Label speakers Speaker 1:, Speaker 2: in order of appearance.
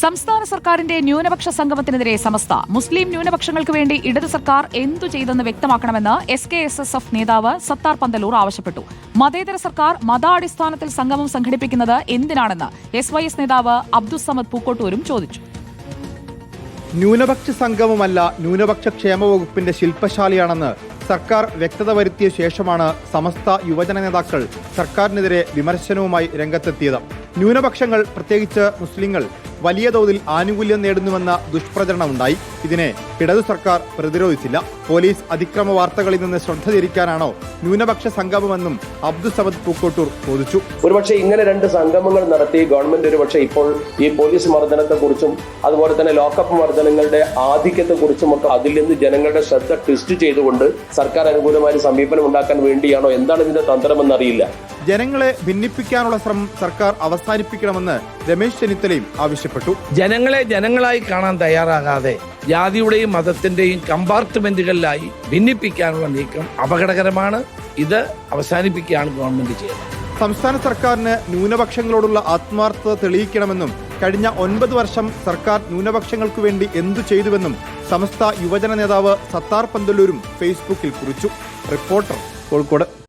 Speaker 1: സംസ്ഥാന സർക്കാരിന്റെ ന്യൂനപക്ഷ സംഗമത്തിനെതിരെ സമസ്ത. മുസ്ലിം ന്യൂനപക്ഷങ്ങൾക്ക് വേണ്ടി ഇടത് സർക്കാർ എന്തു ചെയ്തെന്ന് വ്യക്തമാക്കണമെന്ന് S K S S F നേതാവ് സത്താർ പന്തലൂർ ആവശ്യപ്പെട്ടു. മതേതര സർക്കാർ മതാടിസ്ഥാനത്തിൽ സംഗമം സംഘടിപ്പിക്കുന്നത് എന്തിനാണെന്ന് എസ് വൈ എസ് നേതാവ് അബ്ദുസമദ് പൂക്കോട്ടൂരും ചോദിച്ചു.
Speaker 2: ന്യൂനപക്ഷ സംഗമമല്ല ന്യൂനപക്ഷ ക്ഷേമ വകുപ്പിന്റെ ശില്പശാലയാണെന്ന് സർക്കാർ വ്യക്തത വരുത്തിയ ശേഷമാണ് സമസ്ത യുവജന നേതാക്കൾ സർക്കാരിനെതിരെ വിമർശനവുമായി രംഗത്തെത്തിയത്. ന്യൂനപക്ഷങ്ങൾ പ്രത്യേകിച്ച് മുസ്ലിങ്ങൾ വലിയ തോതിൽ ആനുകൂല്യം നേടുന്നുവെന്ന ദുഷ്പ്രചരണമുണ്ടായി. ഇതിനെ ഇടതു സർക്കാർ പ്രതിരോധിച്ചില്ല. പോലീസ് അതിക്രമ വാർത്തകളിൽ നിന്ന് ശ്രദ്ധ തിരിക്കാനാണോ ന്യൂനപക്ഷ സംഗമമെന്നും അബ്ദുസമദ് പൂക്കോട്ടൂർ ചോദിച്ചു.
Speaker 3: ഒരുപക്ഷെ ഇങ്ങനെ രണ്ട് സംഗമങ്ങൾ നടത്തി ഗവൺമെന്റ് ഒരുപക്ഷെ ഇപ്പോൾ ഈ പോലീസ് മർദ്ദനത്തെ കുറിച്ചും അതുപോലെ തന്നെ ലോക്കപ്പ് മർദ്ദനങ്ങളുടെ ആധിക്യത്തെ കുറിച്ചും ഒക്കെ അതിൽ നിന്ന് ജനങ്ങളുടെ ശ്രദ്ധ ട്വിസ്റ്റ് ചെയ്തുകൊണ്ട് സർക്കാർ അനുകൂലമായ സമീപനം ഉണ്ടാക്കാൻ വേണ്ടിയാണോ? എന്താണ് ഇതിന്റെ തന്ത്രമെന്നറിയില്ല.
Speaker 2: ജനങ്ങളെ ഭിന്നിപ്പിക്കാനുള്ള ശ്രമം സർക്കാർ അവസാനിപ്പിക്കണമെന്ന് രമേശ് ചെന്നിത്തലയും ആവശ്യപ്പെട്ടു.
Speaker 4: ജനങ്ങളെ ജനങ്ങളായി കാണാൻ തയ്യാറാകാതെ ജാതിയുടെയും മതത്തിന്റെയും കമ്പാർട്ട്മെന്റുകളിലായി ഭിന്നിപ്പിക്കാനുള്ള നീക്കം അപകടകരമാണ്. ഇത് അവസാനിപ്പിക്കുകയാണ് ഗവൺമെന്റ് ചെയ്യുന്നത്.
Speaker 2: സംസ്ഥാന സർക്കാരിന് ന്യൂനപക്ഷങ്ങളോടുള്ള ആത്മാർത്ഥത തെളിയിക്കണമെന്നും കഴിഞ്ഞ ഒൻപത് വർഷം സർക്കാർ ന്യൂനപക്ഷങ്ങൾക്കു വേണ്ടി എന്തു ചെയ്തുവെന്നും സമസ്ത യുവജന നേതാവ് സത്താർ പന്തല്ലൂരും ഫേസ്ബുക്കിൽ കുറിച്ചു. റിപ്പോർട്ടർ കോഴിക്കോട്.